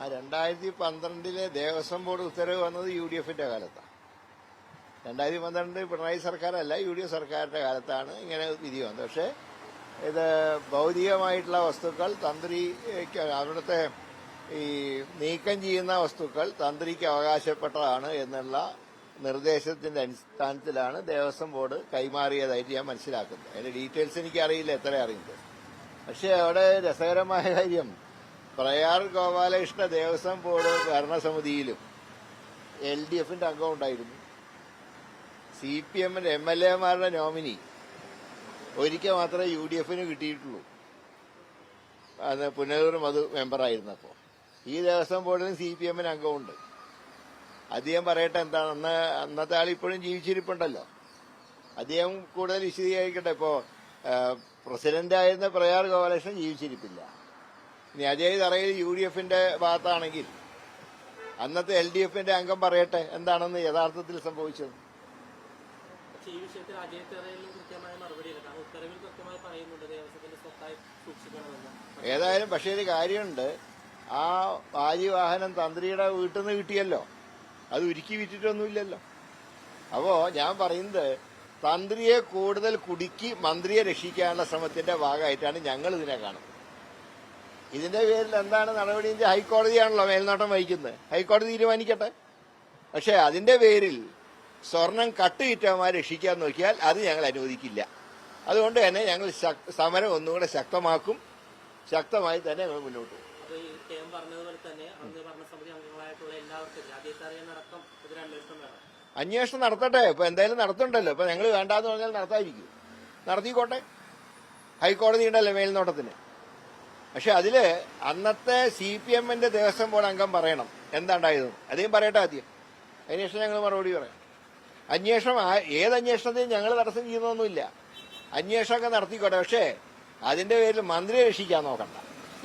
ആ രണ്ടായിരത്തി പന്ത്രണ്ടിലെ ദേവസ്വം ബോർഡ് ഉത്തരവ് വന്നത് യു ഡി എഫിന്റെ കാലത്താണ് രണ്ടായിരത്തി പന്ത്രണ്ട് പിണറായി സർക്കാരല്ല യു ഡി എഫ് സർക്കാരിന്റെ കാലത്താണ് ഇങ്ങനെ വിധി വന്നത്. പക്ഷേ ഇത് ഭൗതികമായിട്ടുള്ള വസ്തുക്കൾ തന്ത്രി അവിടുത്തെ ഈ നീക്കം ചെയ്യുന്ന വസ്തുക്കൾ തന്ത്രിക്ക് അവകാശപ്പെട്ടതാണ് എന്നുള്ള നിർദ്ദേശത്തിന്റെ അടിസ്ഥാനത്തിലാണ് ദേവസ്വം ബോർഡ് കൈമാറിയതായിട്ട് ഞാൻ മനസ്സിലാക്കുന്നത്. അതിന്റെ ഡീറ്റെയിൽസ് എനിക്കറിയില്ല എത്ര അറിയുന്നത്. പക്ഷേ അവിടെ രസകരമായ കാര്യം പ്രയാർ ഗോപാലകൃഷ്ണ ദേവസ്വം ബോർഡ് ഭരണസമിതിയിലും എൽ ഡി എഫിന്റെ അംഗം ഉണ്ടായിരുന്നു. സി പി എമ്മിന്റെ എം എൽ എമാരുടെ നോമിനി ഒരിക്കൽ മാത്രമേ യു ഡി എഫിന് കിട്ടിയിട്ടുള്ളൂ. അത് പുനലൂർ അത് മെമ്പറായിരുന്നപ്പോൾ ഈ ദേവസ്വം ബോർഡിലും സി പി എമ്മിന് അംഗമുണ്ട്. അദ്ദേഹം പറയട്ടെ എന്താണ്? അന്ന് അന്നത്തെ ആൾ ഇപ്പോഴും ജീവിച്ചിരിപ്പുണ്ടല്ലോ. അദ്ദേഹം കൂടുതൽ വിശദീകരിക്കട്ടെ ഇപ്പോ പ്രസിഡന്റായിരുന്ന പ്രയാർ ഗോപാലകൃഷ്ണൻ ജീവിച്ചിരിപ്പില്ല. ഇനി അജയ് തറയിൽ യു ഡി എഫിന്റെ ഭാഗത്താണെങ്കിൽ. അന്നത്തെ എൽ ഡി എഫിന്റെ അംഗം പറയട്ടെ എന്താണെന്ന് യഥാർത്ഥത്തിൽ സംഭവിച്ചത്. പക്ഷേ ഈ വിഷയത്തിൽ അജയ് തെറയിലും കൃത്യമായ മറുപടിയില്ല കാരണം ഉത്തരവിൽ കൃത്യമായി പറയുന്നുണ്ട് ദേവസ്വത്തിന്റെ സ്വത്തായി സൂക്ഷിക്കണമെന്ന്. ഏതായാലും പക്ഷേ ഒരു കാര്യമുണ്ട്. ആ വാഹനം തന്ത്രിയുടെ വീട്ടിൽ നിന്ന് കിട്ടിയല്ലോ. അത് ഉരുക്കി വിറ്റിട്ടൊന്നുമില്ലല്ലോ. അപ്പോ ഞാൻ പറയുന്നത് തന്ത്രിയെ കൂടുതൽ കുടുക്കി മന്ത്രിയെ രക്ഷിക്കാനുള്ള ശ്രമത്തിന്റെ ഭാഗമായിട്ടാണ് ഞങ്ങൾ ഇതിനെ കാണുന്നത്. ഇതിന്റെ പേരിൽ എന്താണ് നടപടി? ഹൈക്കോടതിയാണല്ലോ മേൽനോട്ടം വഹിക്കുന്നത്. ഹൈക്കോടതി തീരുമാനിക്കട്ടെ. പക്ഷേ അതിന്റെ പേരിൽ സ്വർണം കട്ടുകിറ്റവന്മാരെ രക്ഷിക്കാൻ നോക്കിയാൽ അത് ഞങ്ങൾ അനുവദിക്കില്ല. അതുകൊണ്ട് തന്നെ ഞങ്ങൾ സമരം ഒന്നുകൂടെ ശക്തമാക്കും. ശക്തമായി തന്നെ ഞങ്ങൾ മുന്നോട്ട് പോകും. അന്വേഷണം നടത്തട്ടെ. ഇപ്പൊ എന്തായാലും നടത്തുണ്ടല്ലോ. ഇപ്പൊ ഞങ്ങൾ വേണ്ടാന്ന് പറഞ്ഞാൽ നടത്താതിരിക്കും. നടത്തിക്കോട്ടെ. ഹൈക്കോടതി ഉണ്ടല്ലോ മേൽനോട്ടത്തിന്. പക്ഷെ അതിൽ അന്നത്തെ സി പി എമ്മിന്റെ ദേവസ്വം ബോർഡ് അംഗം പറയണം. എന്താണ്ടായത്? അദ്ദേഹം പറയട്ടെ ആദ്യം. അതിനുശേഷം ഞങ്ങൾ മറുപടി പറയാം. അന്വേഷണം ഏത് അന്വേഷണത്തെയും ഞങ്ങൾ തടസ്സം ചെയ്യുന്നൊന്നുമില്ല അന്വേഷണമൊക്കെ നടത്തിക്കോട്ടെ. പക്ഷേ അതിന്റെ പേരിൽ മന്ത്രിയെ രക്ഷിക്കാൻ നോക്കണ്ട.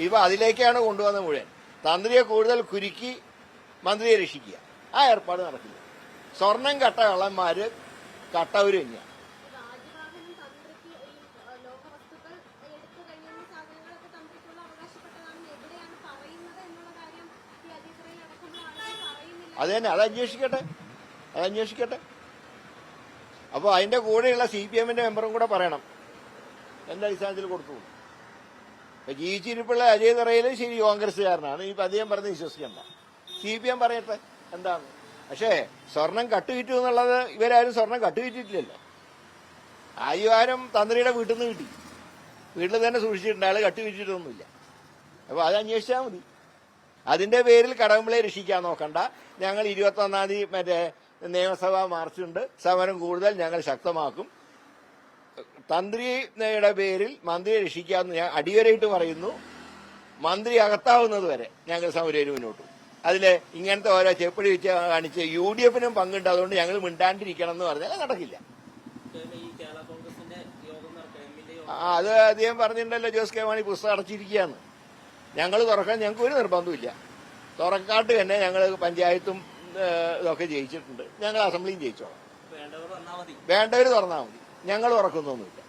ഇപ്പൊ അതിലേക്കാണ് കൊണ്ടുവന്ന മുഴുവൻ. തന്ത്രിയെ കൂടുതൽ കുരുക്കി മന്ത്രിയെ രക്ഷിക്കുക. ആ ഏർപ്പാട് നടക്കില്ല. സ്വർണം കട്ട കള്ളന്മാര് കട്ടവര് തന്നെയാണ് അത് തന്നെ അത് അന്വേഷിക്കട്ടെ. അത് അന്വേഷിക്കട്ടെ. അപ്പോൾ അതിന്റെ കൂടെയുള്ള സി പി എമ്മിന്റെ മെമ്പറും കൂടെ പറയണം. എന്റെ അടിസ്ഥാനത്തിൽ കൊടുത്തു. ജി ജീവിച്ചിരിപ്പുള്ള അജയ് തറയിൽ ശരി കോൺഗ്രസ്സുകാരനാണ്. ഇപ്പൊ അദ്ദേഹം പറഞ്ഞ് വിശ്വസിക്കണ്ട. സി പി എം പറയട്ടെ എന്താണ്? പക്ഷേ സ്വർണം കട്ടുകിറ്റു എന്നുള്ളത് ഇവരാരും സ്വർണം കട്ടുകിറ്റിട്ടില്ലല്ലോ ആയുവാരം തന്ത്രിയുടെ വീട്ടിൽ നിന്ന് കിട്ടി. വീട്ടിൽ തന്നെ സൂക്ഷിച്ചിട്ടുണ്ട്. അയാൾ കട്ടുകിറ്റിട്ടൊന്നുമില്ല അപ്പൊ അത് അന്വേഷിച്ചാൽ മതി. അതിന്റെ പേരിൽ കടകംപള്ളിയെ രക്ഷിക്കാൻ നോക്കണ്ട. ഞങ്ങൾ ഇരുപത്തി ഒന്നാം തീയതി മറ്റേ നിയമസഭാ മാർച്ചുണ്ട്. സമരം കൂടുതൽ ഞങ്ങൾ ശക്തമാക്കും. തന്ത്രിയുടെ പേരിൽ മന്ത്രിയെ രക്ഷിക്കാമെന്ന് ഞാൻ അടിവരയിട്ട് പറയുന്നു. മന്ത്രി അകത്താവുന്നത് വരെ ഞങ്ങൾ സമരം മുന്നോട്ട്. അതിൽ ഇങ്ങനത്തെ ഓരോ ചെപ്പടി വെച്ച് കാണിച്ച് യു ഡി എഫിനും പങ്കുണ്ട്. അതുകൊണ്ട് ഞങ്ങൾ മിണ്ടാണ്ടിരിക്കണം എന്ന് പറഞ്ഞാൽ നടക്കില്ല. ആ, അത് അദ്ദേഹം പറഞ്ഞിട്ടുണ്ടല്ലോ ജോസ് കെ മാണി പുസ്തകം അടച്ചിരിക്കുകയാണ്. ഞങ്ങൾ തുറക്കാൻ ഞങ്ങൾക്ക് ഒരു നിർബന്ധമില്ല തുറക്കാട്ട് തന്നെ ഞങ്ങൾ പഞ്ചായത്തും ഇതൊക്കെ ജയിച്ചിട്ടുണ്ട്. ഞങ്ങൾ അസംബ്ലിയും ജയിച്ചോളാം. വേണ്ടവർ തുറന്നാൽ മതി. ഞങ്ങൾ തുറക്കുന്നൊന്നുമില്ല